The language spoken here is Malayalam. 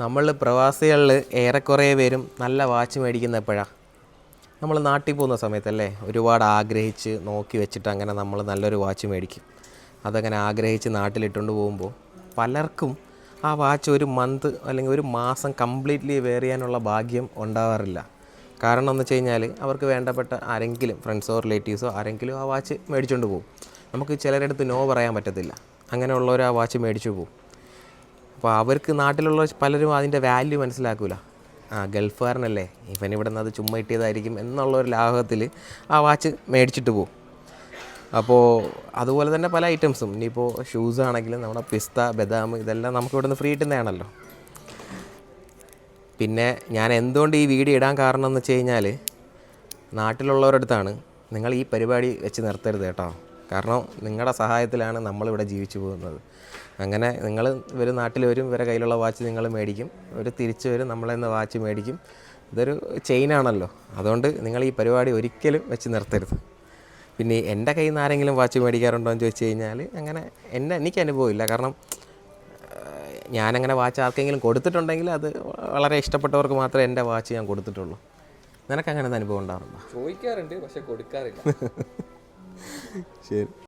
നമ്മൾ പ്രവാസികളിൽ ഏറെക്കുറെ പേരും നല്ല വാച്ച് മേടിക്കുന്ന എപ്പോഴാണ് നമ്മൾ നാട്ടിൽ പോകുന്ന സമയത്തല്ലേ ഒരുപാട് ആഗ്രഹിച്ച് നോക്കി വെച്ചിട്ട് അങ്ങനെ നമ്മൾ നല്ലൊരു വാച്ച് മേടിക്കും. അതങ്ങനെ ആഗ്രഹിച്ച് നാട്ടിലിട്ടുകൊണ്ട് പോകുമ്പോൾ പലർക്കും ആ വാച്ച് ഒരു മന്ത് അല്ലെങ്കിൽ ഒരു മാസം കംപ്ലീറ്റ്ലി വെയർ ചെയ്യാനുള്ള ഭാഗ്യം ഉണ്ടാവാറില്ല. കാരണം എന്ന് വെച്ച് കഴിഞ്ഞാൽ അവർക്ക് വേണ്ടപ്പെട്ട ആരെങ്കിലും ഫ്രണ്ട്സോ റിലേറ്റീവ്സോ ആരെങ്കിലും ആ വാച്ച് മേടിച്ചുകൊണ്ട് പോകും. നമുക്ക് ചിലരടുത്ത് നോ പറയാൻ പറ്റത്തില്ല. അങ്ങനെയുള്ളവർ ആ വാച്ച് മേടിച്ചു പോകും. അപ്പോൾ അവർക്ക് നാട്ടിലുള്ള പലരും അതിന്റെ വാല്യൂ മനസ്സിലാക്കൂല. ആ ഗൾഫുകാരനല്ലേ ഇവൻ ഇവിടെ നിന്ന് അത് ചുമ്മാ ഇട്ടിയതായിരിക്കും എന്നുള്ള ഒരു ലാഘവത്തിൽ ആ വാച്ച് മേടിച്ചിട്ട് പോകും അപ്പോൾ അതുപോലെ തന്നെ പല ഐറ്റംസും ഇനിയിപ്പോൾ ഷൂസ് ആണെങ്കിലും നമ്മുടെ പിസ്ത ബദാം ഇതെല്ലാം നമുക്ക് ഇവിടെ നിന്ന് ഫ്രീ കിട്ടുന്നതാണല്ലോ. പിന്നെ ഞാൻ എന്തുകൊണ്ട് ഈ വീഡിയോ ഇടാൻ കാരണം എന്ന് വെച്ച് കഴിഞ്ഞാൽ നാട്ടിലുള്ളവരടുത്താണ് നിങ്ങൾ ഈ പരിപാടി വെച്ച് നിർത്തരുത് കേട്ടോ. കാരണം നിങ്ങളുടെ സഹായത്തിലാണ് നമ്മളിവിടെ ജീവിച്ചു പോകുന്നത്. അങ്ങനെ നിങ്ങൾ ഇവർ നാട്ടിൽ വരും ഇവരെ കയ്യിലുള്ള വാച്ച് നിങ്ങൾ മേടിക്കും. ഇവർ തിരിച്ചു വരും നമ്മളെ നിന്ന് വാച്ച് മേടിക്കും. ഇതൊരു ചെയിനാണല്ലോ അതുകൊണ്ട് നിങ്ങൾ ഈ പരിപാടി ഒരിക്കലും വെച്ച് നിർത്തരുത്. പിന്നെ എന്റെ കയ്യിൽ നിന്ന് ആരെങ്കിലും വാച്ച് മേടിക്കാറുണ്ടോ എന്ന് ചോദിച്ചു കഴിഞ്ഞാൽ അങ്ങനെ എന്നെ എനിക്ക് അനുഭവമില്ല കാരണം ഞാനങ്ങനെ വാച്ച് ആർക്കെങ്കിലും കൊടുത്തിട്ടുണ്ടെങ്കിൽ അത് വളരെ ഇഷ്ടപ്പെട്ടവർക്ക് മാത്രമേ എന്റെ വാച്ച് ഞാൻ കൊടുത്തിട്ടുള്ളൂ. നിനക്ക് അങ്ങനെ അനുഭവം ഉണ്ടാകുന്നുണ്ടോ ചോദിക്കാറുണ്ട് പക്ഷെ കൊടുക്കാറില്ല. ശരി.